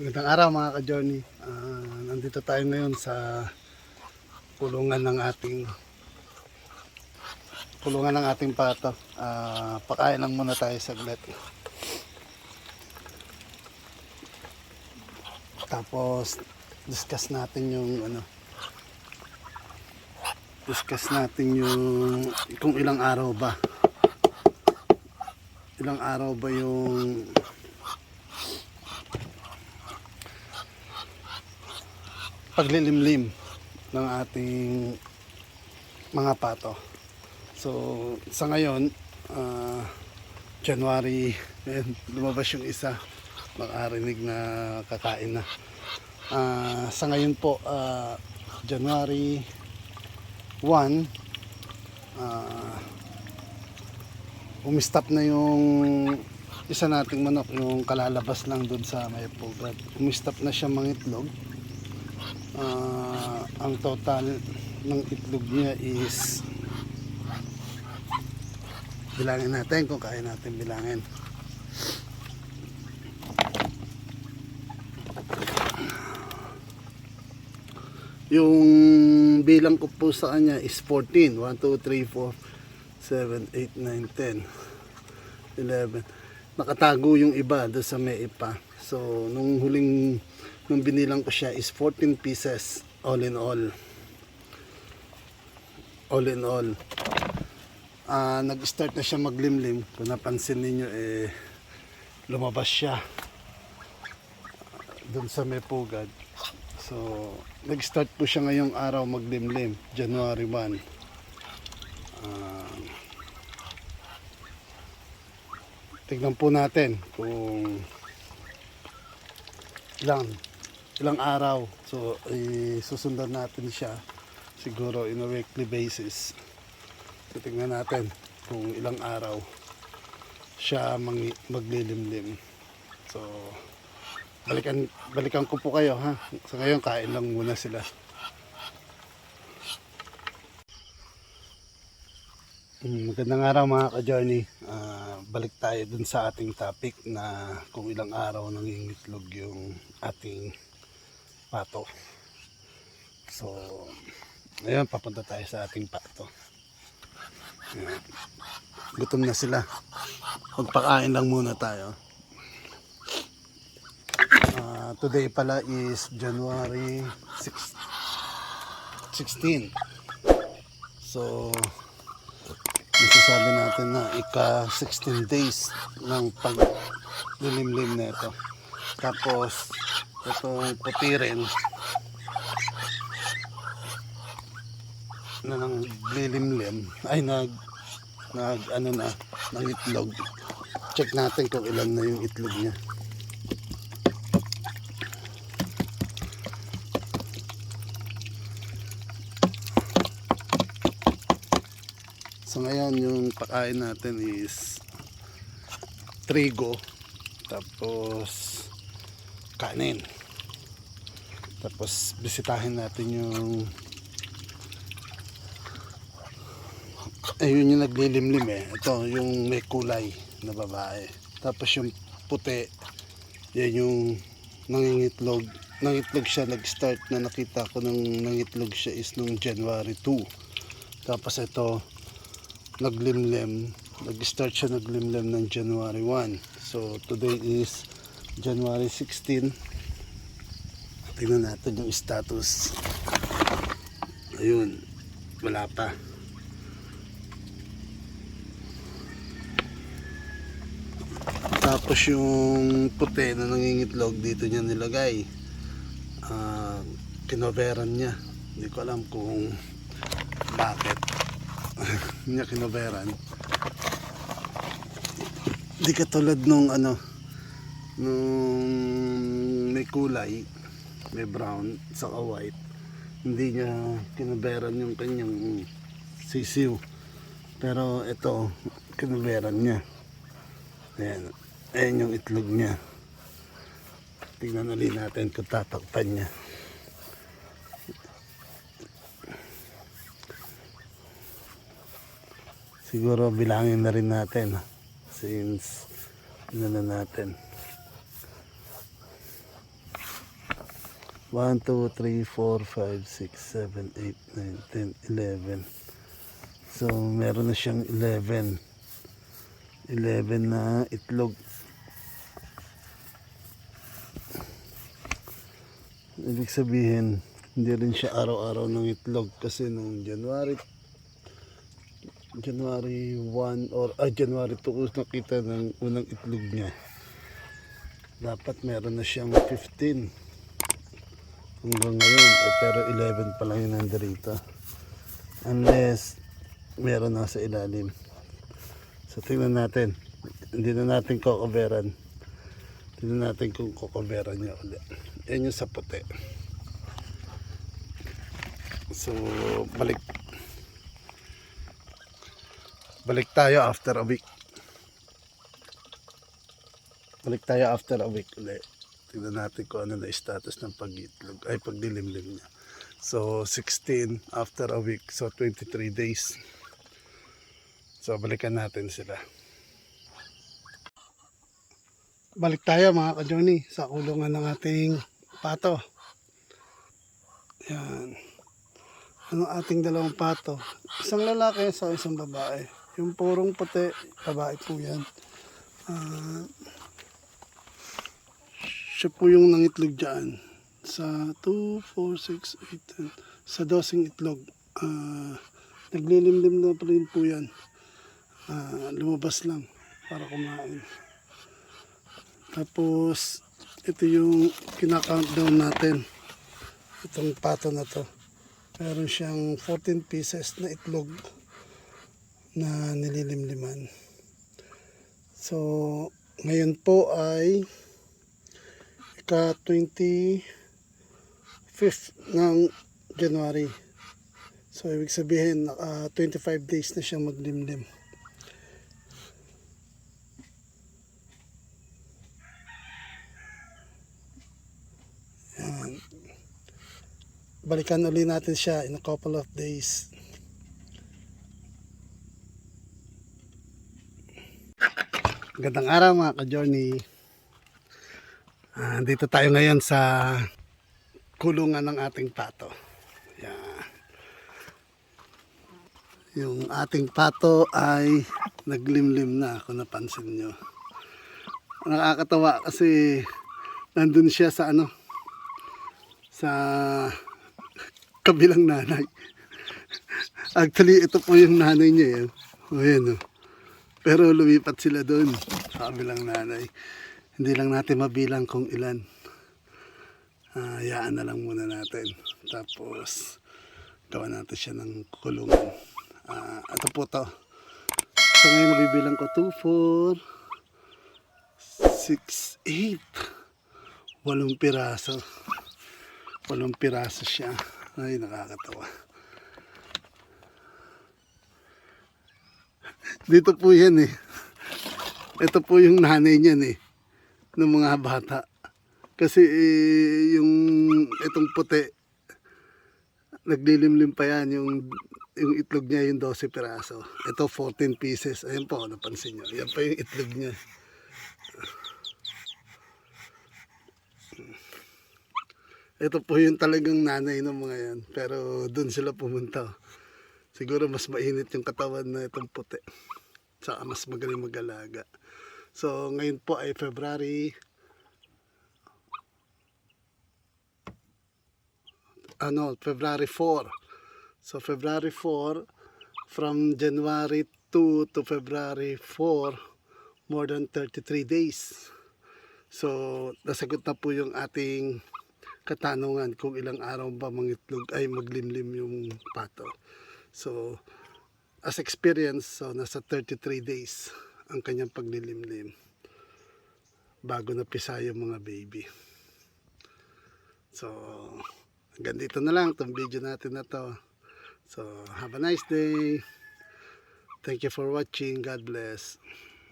Magandang araw mga ka-journey. Ah, nandito tayo ngayon sa kulungan ng ating kulungan ng ating pato. Ah, pakain lang muna tayo saglit. Tapos discuss natin yung ano discuss natin yung kung ilang araw ba ilang araw ba yung paglilimlim ng ating mga pato. So, sa ngayon, ah, January, ayan, lumabas yung isa, makarinig na kakain na. Ah, sa ngayon po, ah, January 1, ah, umistop na yung isa nating manok, yung kalalabas lang doon sa may pugad. Umistop na siya mangitlog. Ah, ang total ng itlog niya is bilangin natin kung kaya natin bilangin. Yung bilang ko po sa kanya is 14. 1, 2, 3, 4, 7, 8, 9, 10, 11. Nakatago yung iba doon sa may ipa. So, nung huling, nung binilang ko siya is 14 pieces all in all. All in all. Ah, nag-start na siya maglimlim. Kung napansin ninyo, eh, lumabas siya doon sa may pugad. So, nag-start po siya ngayong araw maglimlim, January 1. Ah, tignan po natin kung ilang ilang araw. So, susundan natin siya siguro in a weekly basis. So, tignan natin kung ilang araw siya maglilimlim. So, balikan balikan ko po kayo ha. Sa ngayon kain lang muna sila. Mm, Magandang araw mga ka-journey. Ah, balik tayo dun sa ating topic na kung ilang araw nangingitlog yung ating pato. So, ngayon papunta tayo sa ating pato. Ayan. Gutom na sila. Magpakain lang muna tayo. Ah, today pala is January 6, 16. So, masasabi natin na ika 16 days ng paglilimlim na ito. Tapos, itong puti rin na nang lilimlim ay nag nag ano na ng itlog check natin kung ilan na yung itlog niya So ngayon yung pakain natin is trigo tapos kanin. Tapos bisitahin natin yung ayun yung naglilimlim eh. Ito yung may kulay na babae. Tapos yung puti yan yung nangingitlog. Nangitlog siya nag-start na nakita ko nung nangitlog siya is nung January 2. Tapos ito naglimlim, nag-start siya naglimlim ng January 1. So today is January 16. Tingnan natin yung status. Ayun, wala pa. Tapos yung puti na nangingitlog dito niya nilagay. Ah, kinoveran niya. Hindi ko alam kung bakit niya kinoveran. Hindi katulad nung ano nung may kulay, may brown, saka white. Hindi niya kinoveran yung kanyang sisiw. Pero ito, kinoveran niya. Ayan. Ayan yung itlog niya. Tingnan ulit natin kung tatakpan niya. Siguro bilangin na rin natin. Since ano na natin. 1, 2, 3, 4, 5, 6, 7, 8, 9, 10, 11. So, meron na siyang 11. 11 na itlog. Ibig sabihin, hindi rin siya araw-araw ng itlog kasi nung January January 1 or ah, January 2 ko nakita ng unang itlog niya. Dapat meron na siyang 15 hanggang ngayon eh, pero 11 pa lang yung nandito unless meron na sa ilalim. So tingnan natin. Hindi na natin kukoveran tingnan natin kung kukoveran niya ulit yan yung sa puti. So balik balik tayo after a week balik tayo after a week ulit Tingnan natin kung ano na status ng pag-itlog, ay pagdilimlim niya. So, 16 after a week, so 23 days. So, balikan natin sila. Balik tayo mga ka-Johnny sa kulungan ng ating pato. Yan. Ano ating dalawang pato? Isang lalaki sa isang babae. Yung purong puti, babae po yan. Ah, siya po yung nangitlog dyan. Sa 2, 4, 6, 8, 10 sa dosing itlog. Ah naglilimlim na pa rin po yan. Ah, lumabas lang para kumain. Tapos ito yung kinakountdown natin. Itong pato na to. Meron siyang 14 pieces na itlog na nililimliman so ngayon po ay ika 25th ng January. So, ibig sabihin, naka 25 days na siya maglimlim. Balikan uli natin siya in a couple of days. Gandang araw mga ka-journey. Ah, dito tayo ngayon sa kulungan ng ating pato. Yan. Yung ating pato ay naglimlim na kung napansin nyo. Nakakatawa kasi nandun siya sa ano sa kabilang nanay. Actually, ito po yung nanay niya. Eh. O, yan, oh. Pero lumipat sila doon sa kabilang nanay. Hindi lang natin mabilang kung ilan. Ah, hayaan na lang muna natin. Tapos, gawa natin siya ng kulungan. Ah, ito po to. So ngayon nabibilang ko 2, 4, 6, 8. Walong piraso. Walong piraso siya. Ay, nakakatawa. Dito po yan eh. Ito po yung nanay niyan eh. Ng mga bata. Kasi eh, yung itong puti, naglilimlim pa yan yung, yung itlog niya yung 12 piraso. Ito 14 pieces. Ayan po, napansin nyo. Yan pa yung itlog niya. Ito po yung talagang nanay ng mga yan. Pero doon sila pumunta. Siguro mas mainit yung katawan na itong puti. Saka mas magaling mag-alaga. So ngayon po ay February ano, February 4. So February 4 from January 2 to February 4 more than 33 days. So nasagot na po yung ating katanungan kung ilang araw ba mangitlog ay maglimlim yung pato. So as experience, so nasa 33 days ang kanyang paglilimlim bago na pisa yung mga baby. So, hanggang dito na lang itong video natin na to. So, have a nice day. Thank you for watching. God bless.